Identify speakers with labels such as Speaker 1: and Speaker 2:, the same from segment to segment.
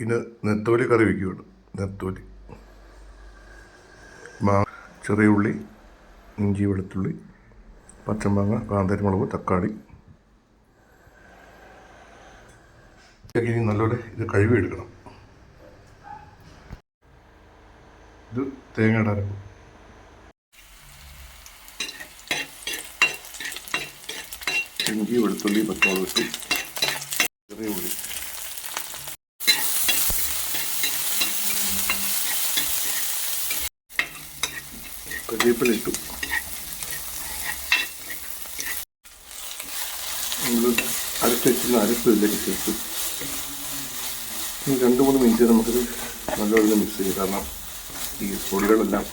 Speaker 1: പിന്നെ നെത്തോലി കറി വയ്ക്കുകയാണ് നെത്തോലി. മാ ചെറിയ ഉള്ളി ഇഞ്ചി വെളുത്തുള്ളി പച്ചമാങ്ങ കാന്തരിമുളക് തക്കാളി. ഇനി നല്ലപോലെ ഇത് കഴുകി എടുക്കണം ഇത് തേങ്ങയുടെ അരപ്പ്. ഇഞ്ചി വെളുത്തുള്ളി പച്ചമുളക് ചെറിയ ഉള്ളി കരിവേപ്പില അരച്ചുവെച്ചിരുന്ന അരച്ച് വെച്ചിരുന്ന അരപ്പ് ഇതിലേക്ക് ചേർത്തു. രണ്ട് മൂന്ന് മിനിറ്റ് നമുക്കിത് നല്ലപോലെ മിക്സ് ചെയ്യും. കാരണം ഈ പൊടികളെല്ലാം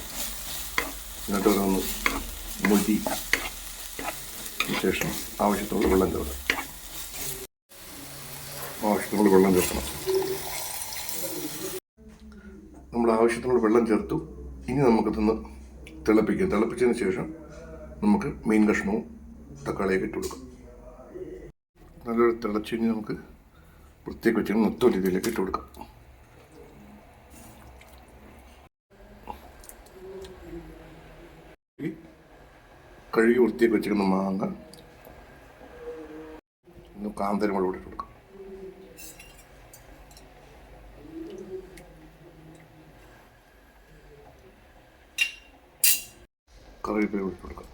Speaker 1: ഇങ്ങോട്ട് ഒന്ന് മുടി ശേഷം ആവശ്യത്തോടെ വെള്ളം ചേർക്കാം ആവശ്യത്തിനുള്ള വെള്ളം ചേർക്കണം. നമ്മൾ ആവശ്യത്തിനുള്ള വെള്ളം ചേർത്തു. ഇനി നമുക്കിതൊന്ന് തിളപ്പിക്കാം. തിളപ്പിച്ചതിന് ശേഷം നമുക്ക് മീൻ കഷ്ണവും തക്കാളിയൊക്കെ ഇട്ട് കൊടുക്കാം നല്ലൊരു തിളച്ച് കഴിഞ്ഞ് നമുക്ക് വൃത്തിയൊക്കെ വെച്ച് മൊത്തം രീതിയിലേക്ക് ഇട്ട് കൊടുക്കാം കഴുകി വൃത്തിയൊക്കെ വെച്ചിരിക്കുന്ന മാങ്ങ ഒന്ന് കാന്തരമുളക് കൂടി ഇട്ട് കൊടുക്കാം. കറിവേപ്പില ഇട്ട് കൊടുക്കാം.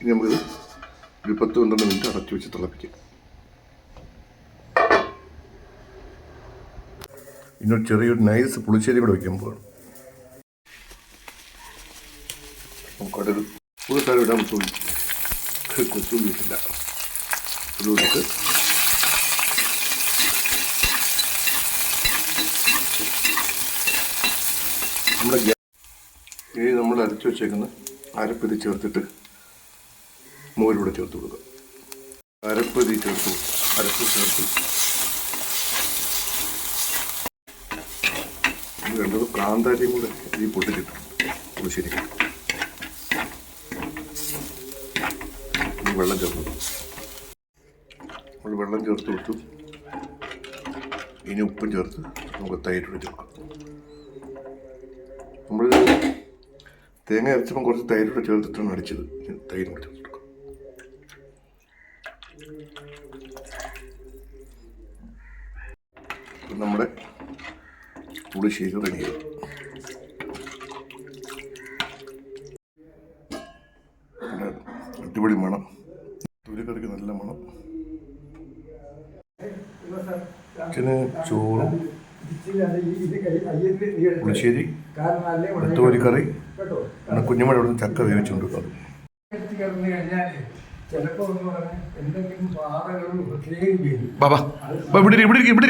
Speaker 1: ഇനി നമുക്കിത് ഒരു പത്ത് പന്ത്രണ്ട് മിനിറ്റ് അടച്ചു വെച്ച് തിളപ്പിക്കാം. ഇന്നൊരു ചെറിയൊരു നൈസ് പുളിശ്ശേരി കൂടെ വയ്ക്കാൻ പോകണം നമുക്കതൊരു ഒരു സ്ഥലം ഇടാൻ കൊച്ചുള്ളി കൊച്ചുള്ളി നമ്മുടെ ഇനി നമ്മൾ അരച്ചു വെച്ചേക്കുന്ന അരപ്പ് ചേർത്തിട്ട് മോരൂടെ ചേർത്ത് കൊടുക്കുക അരപ്പ് ഇത് ചേർത്ത്. അരപ്പ് ചേർത്ത് വേണ്ടത് കാന്താരിയും കൂടെ ഈ പൊട്ടിച്ചിട്ടു പുളിശ്ശേരി ശരി വെള്ളം ചേർത്ത് നമ്മൾ വെള്ളം ചേർത്ത് കൊടുത്തു. ഇനി ഉപ്പും ചേർത്ത് നമുക്ക് തൈരിലൂടെ ചേർക്കാം നമ്മൾ തേങ്ങ അരച്ചപ്പം കുറച്ച് തൈരോട് ചേർത്തിട്ടാണ് അടിച്ചത്. തൈരും കൂടെ ചേർത്ത് കൊടുക്കാം. നമ്മുടെ പുളിശ്ശേരി റെഡിയായി നല്ല അടിപൊളി മണം. തൊലിക്കറിക്ക് നല്ല മണം. പിന്നെ ചോറും പുളിശ്ശേരി നെത്തോലിക്കറി പിന്നെ കുഞ്ഞുമഴ ഇവിടെ ചക്ക വേവിച്ചുകൊണ്ട് അത്
Speaker 2: കിടന്നു കഴിഞ്ഞാൽ ചിലപ്പോ എന്ന് പറഞ്ഞാൽ എന്തെങ്കിലും പാറകളും പ്രത്യേകം
Speaker 1: ബാബാ ഇവിടെ ഇവിടെ ഇവിടെ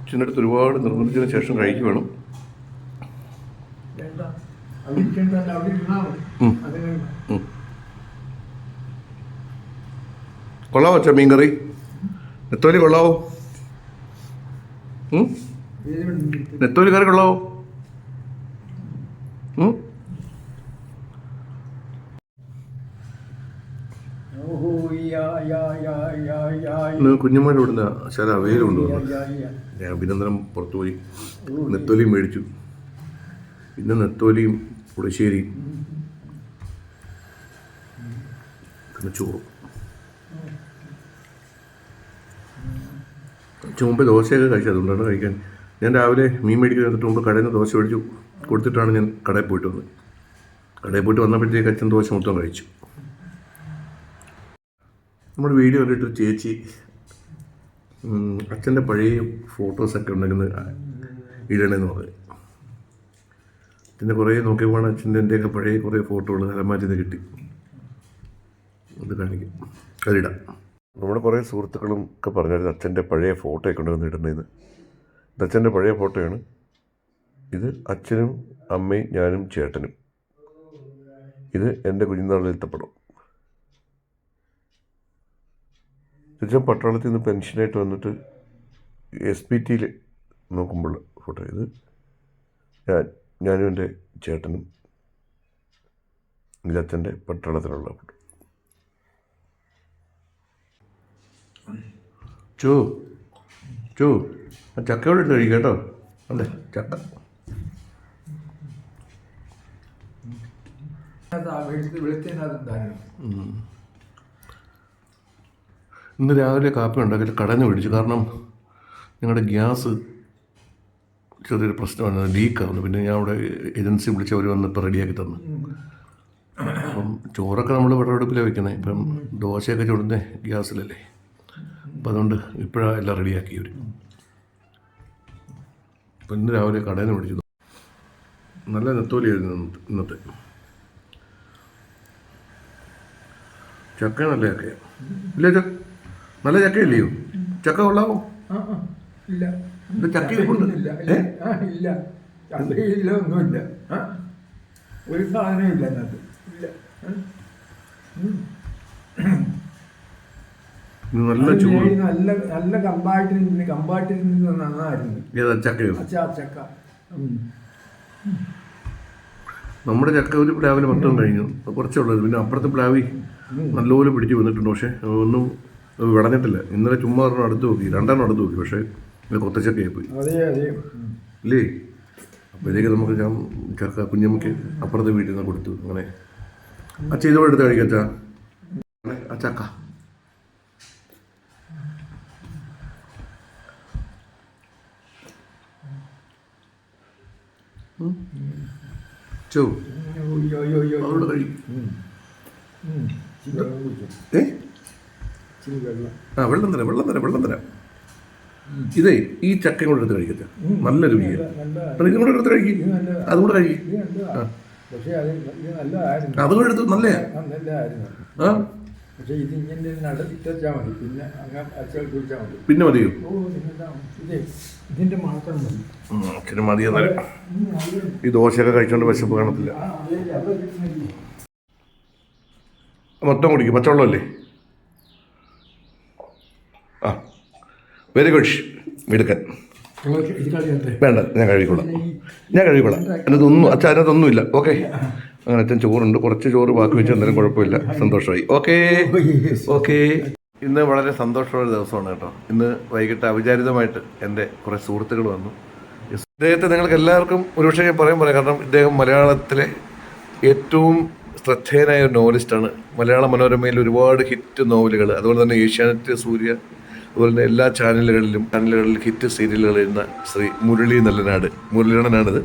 Speaker 1: അച്ഛനടുത്ത് ഒരുപാട് നിർബന്ധിച്ചതിന് ശേഷം കഴിക്കു വേണം. കൊള്ളാവോ അച്ഛാ മീൻകറി? നെത്തോലി കൊള്ളാവോ? നെത്തോലി കറി കൊള്ളാവോ? ഇന്ന് കുഞ്ഞമ്മയുടെ ഇവിടുന്ന് ശര വെയിൽ കൊണ്ടുവന്നു. ഞാൻ അഭിനന്ദനം പുറത്തു പോയി നെത്തോലിയും മേടിച്ചു. ഇന്ന് നെത്തോലിയും പുളിശ്ശേരിയും പിന്നെ ചോറും. ചുമ്പ് ദോശയൊക്കെ കഴിച്ചത് അതുകൊണ്ടാണ് കഴിക്കാൻ. ഞാൻ രാവിലെ മീൻ മേടിക്കുന്നതിന് മുമ്പ് കടയിൽ നിന്ന് ദോശ മേടിച്ചു. കൊടുത്തിട്ടാണ് ഞാൻ കടയിൽ പോയിട്ട് വന്നത്. കടയിൽ പോയിട്ട് വന്നപ്പോഴത്തേക്ക് അച്ഛൻ ദോശ മൊത്തം കഴിച്ചു. നമ്മൾ വീഡിയോ കണ്ടിട്ട് ചേച്ചി അച്ഛന്റെ പഴയ ഫോട്ടോസൊക്കെ ഉണ്ടെങ്കിൽ ഇടണമെന്ന് പറഞ്ഞു. പിന്നെ കുറേ നോക്കിയപ്പോൾ അച്ഛന്റെ എന്റെയൊക്കെ പഴയ കുറേ ഫോട്ടോകൾ അലമാറ്റിൽ നിന്ന് കിട്ടി. അത് കാണിക്കും. അതിടാം. നമ്മുടെ കുറേ സുഹൃത്തുക്കളും ഒക്കെ പറഞ്ഞായിരുന്നു അച്ഛന്റെ പഴയ ഫോട്ടോ ഒക്കെ ഉണ്ടെന്ന് ഇടണേന്ന്. അച്ഛന്റെ പഴയ ഫോട്ടോയാണ്. ഇത് അച്ഛനും അമ്മയും ഞാനും ചേട്ടനും. ഇത് എന്റെ കുഞ്ഞുനാളിലത്തെ പടം അച്ഛൻ പട്ടാളത്തിൽ നിന്ന് പെൻഷനായിട്ട് വന്നിട്ട് എസ് പി ടിയിൽ നോക്കുമ്പോൾ ഫോട്ടോ. ഇത് ഞാൻ ഞാനും എന്റെ ചേട്ടനും ഇതച്ഛന്റെ പട്ടാളത്തിലുള്ള ഫോട്ടോ. ചോ ചോ. ആ ചക്കയോടെ ഇട്ട് കഴിക്കാം കേട്ടോ. അല്ലേ? ചക്ക. ഇന്ന് രാവിലെ കാപ്പി ഉണ്ടാക്കി കടഞ്ഞു പിടിച്ചു. കാരണം ഞങ്ങളുടെ ഗ്യാസ് ചെറിയൊരു പ്രശ്നമാണ്. ലീക്കാവുന്നു പിന്നെ ഞാൻ അവിടെ ഏജൻസി വിളിച്ച് അവർ വന്ന് ഇപ്പോൾ റെഡിയാക്കി തന്നു. അപ്പം ചോറൊക്കെ നമ്മൾ വിറകടുപ്പിലാണ് വെക്കുന്നത് ഇപ്പം ദോശയൊക്കെ ചുടുന്നത് ഗ്യാസിലല്ലേ. അപ്പം അതുകൊണ്ട് ഇപ്പോഴാണ് എല്ലാം റെഡിയാക്കി അവർ അപ്പം ഇന്ന് രാവിലെ കടയിൽ നിന്ന് പിടിച്ചു നല്ല നെത്തോലിയായിരുന്നു ഇന്നത്തെ- ചക്ക നല്ല ചക്കയാണ് ഇല്ല ചക്ക? നല്ല ചക്കയില്ലയോ ചക്ക
Speaker 2: കൊള്ളാവോ? ഇല്ല.
Speaker 1: ചക്ക.
Speaker 2: ഇല്ല. ഇല്ല ആ, ഇല്ല. ചക്കയില്ല ഒന്നുമില്ല. ഒരു സാധനവും ഇല്ല അതിനകത്ത്. ഇല്ല.
Speaker 1: നല്ല ചൂട്.
Speaker 2: നല്ല നല്ല കമ്പാട്ടിൽ നിന്ന് നന്നായിരുന്നു.
Speaker 1: ഏതാ ചക്കയോ
Speaker 2: അച്ചാ ചക്ക.
Speaker 1: നമ്മുടെ ചക്ക ഒരു പ്ലാവിൽ മൊത്തം കഴിഞ്ഞു. കുറച്ചുള്ളത് പിന്നെ അപ്പുറത്തെ പ്ലാവി നല്ലപോലെ പിടിച്ചു വന്നിട്ടുണ്ട്. പക്ഷേ ഒന്നും വിടഞ്ഞിട്ടില്ല ഇന്നലെ ചുമ്മാ ഒരെണ്ണം അടുത്ത് നോക്കി. രണ്ടെണ്ണം അടുത്ത് നോക്കി. പക്ഷേ കൊത്തച്ചക്കയായി പോയി. ഇല്ലേ? അപ്പോഴത്തേക്ക് നമുക്ക് ഞാൻ ചക്ക കുഞ്ഞമ്മയ്ക്ക് അപ്പുറത്തെ വീട്ടിൽ നിന്ന് കൊടുത്തു. അങ്ങനെ. ആ ചെയ്തോടെ എടുത്ത് കഴിക്കാം ചാ ആ ചക്ക. ഉം. ചോ
Speaker 2: അയ്യോ, അയ്യോ, അയ്യോ.
Speaker 1: അതോടെ കഴിക്കും
Speaker 2: ഉം. ഉം. ഇച്ചിരി വെള്ളം കുടിച്ചോ.
Speaker 1: ഏ
Speaker 2: വെള്ളം
Speaker 1: ആ വെള്ളം തരാം വെള്ളം തരാം വെള്ളം തരാം ഇതേ ഈ ചക്കയും കൂടെ എടുത്ത് കഴിക്കട്ടെ നല്ല രുചിയാണ് ഇതും കൂടെ എടുത്ത് കഴിക്കും
Speaker 2: അതുകൂടെ നല്ലതാ.
Speaker 1: അതും കൂടെ കഴിക്കും
Speaker 2: അതുകൊണ്ട് എടുത്തു അത്
Speaker 1: കൂടെ എടുത്ത് നല്ലയാ
Speaker 2: ആ പക്ഷേ ഇത് ഇങ്ങനെ നടത്തിട്ട് വെച്ചാൽ മതി. പിന്നെ മതി.
Speaker 1: പിന്നെ മതിയോ?
Speaker 2: ഓ നിങ്ങളുടെ ഇതേ ഇതിന്റെ മാത്രം മതി
Speaker 1: അച്ഛന് മതി എന്നാലും ഈ ദോശയൊക്കെ കഴിച്ചോണ്ട് വിശപ്പ് കാണത്തില്ല. മൊത്തം കുടിക്കും. പച്ചവെള്ളമല്ലേ? ആ. വെരി ഗുഡ് മിടുക്കൻ. വേണ്ട ഞാൻ കഴിക്കോളാം ഞാൻ കഴിക്കോളാം അതിനകത്തൊന്നും അച്ഛൻ അതിനകത്തൊന്നുമില്ല. ഓക്കെ അങ്ങനെ അച്ഛൻ ചോറുണ്ട്. കുറച്ച് ചോറ് ബാക്കി വെച്ച് എന്തായാലും കുഴപ്പമില്ല. സന്തോഷമായി. ഓക്കെ ഓക്കെ ഇന്ന് വളരെ സന്തോഷമുള്ള ദിവസമാണ് കേട്ടോ. ഇന്ന് വൈകിട്ട് അവിചാരിതമായിട്ട് എന്റെ കുറേ സുഹൃത്തുക്കൾ വന്നു. ഇദ്ദേഹത്തെ നിങ്ങൾക്ക് എല്ലാവർക്കും ഒരുപക്ഷെ ഞാൻ പറയാൻ പറയാം. കാരണം ഇദ്ദേഹം മലയാളത്തിലെ ഏറ്റവും ശ്രദ്ധേയനായ ഒരു നോവലിസ്റ്റാണ്. മലയാള മനോരമയിൽ ഒരുപാട് ഹിറ്റ് നോവലുകൾ അതുപോലെ തന്നെ ഏഷ്യാനെറ്റ് സൂര്യ അതുപോലെ തന്നെ എല്ലാ ചാനലുകളിലും ചാനലുകളിൽ ഹിറ്റ് സീരിയലുകൾ എഴുതുന്ന ശ്രീ മുരളി നല്ലനാട് മുരളീണനാണിത്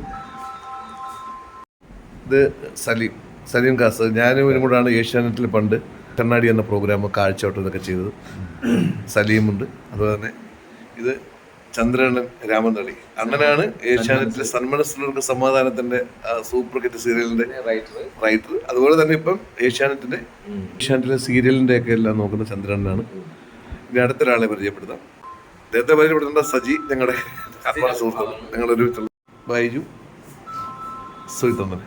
Speaker 1: ഇത് സലീം സലീം കാസ് ഞാനും ഒരു കൂടാണ് ഏഷ്യാനെറ്റിൽ പണ്ട് കണ്ണാടി എന്ന പ്രോഗ്രാം കാഴ്ചവട്ടം ഇതൊക്കെ ചെയ്തത്. സലീമുണ്ട്. അതുപോലെ തന്നെ ഇത് ചന്ദ്രനൻ രാമന്തളി അണ്ണനാണ് ഏഷ്യാനെറ്റിലെ സന്മനസ്സുള്ളവർക്ക് സമാധാനത്തിന്റെ സൂപ്പർ ഹിറ്റ് സീരിയലിന്റെ റൈറ്റർ അതുപോലെ തന്നെ ഇപ്പം ഏഷ്യാനെറ്റിന്റെ ഏഷ്യാനെറ്റിലെ സീരിയലിന്റെ ഒക്കെ എല്ലാം നോക്കുന്ന ചന്ദ്രനാണ് ഇനി അടുത്തൊരാളെ പരിചയപ്പെടുത്താം. അദ്ദേഹത്തെ പരിചയപ്പെടുത്തേണ്ട സജി ഞങ്ങളുടെ ഞങ്ങളൊരു ബൈജു സുഹിത്തന്നൻ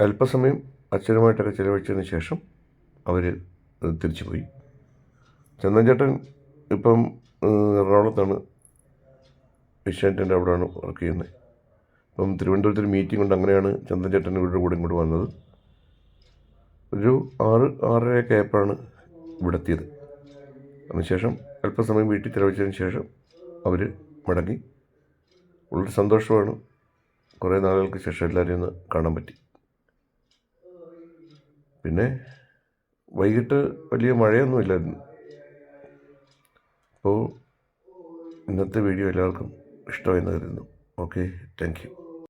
Speaker 1: അല്പസമയം അച്ഛനുമായിട്ടൊക്കെ ചിലവഴിച്ചതിന് ശേഷം അവർ തിരിച്ചു പോയി ചന്ദൻ ചേട്ടൻ ഇപ്പം എറണാകുളത്താണ്. ഏഷ്യാനെറ്റിന്റെ അവിടെയാണ് വർക്ക് ചെയ്യുന്നത് അപ്പം തിരുവനന്തപുരത്ത് ഒരു മീറ്റിംഗ് ഉണ്ട്. അങ്ങനെയാണ് ചന്ദൻ ചേട്ടൻ ഇവരുടെ കൂടെ ഇങ്ങോട്ട് വന്നത്. ഒരു ആറ് ആറരയൊക്കെ ആയപ്പോഴാണ് ഇവിടെ എത്തിയത്. അതിനുശേഷം അല്പസമയം വീട്ടിൽ ചിലവഴിച്ചതിന് ശേഷം അവർ മടങ്ങി. വളരെ സന്തോഷമാണ്. കുറേ നാളുകൾക്ക് ശേഷം എല്ലാവരെയും ഒന്ന് കാണാൻ പറ്റി. പിന്നെ വൈകിട്ട് വലിയ മഴയൊന്നുമില്ലായിരുന്നു. അപ്പോൾ ഇന്നത്തെ വീഡിയോ എല്ലാവർക്കും ഇഷ്ടമായി എന്ന് കരുതുന്നു. Okay thank you.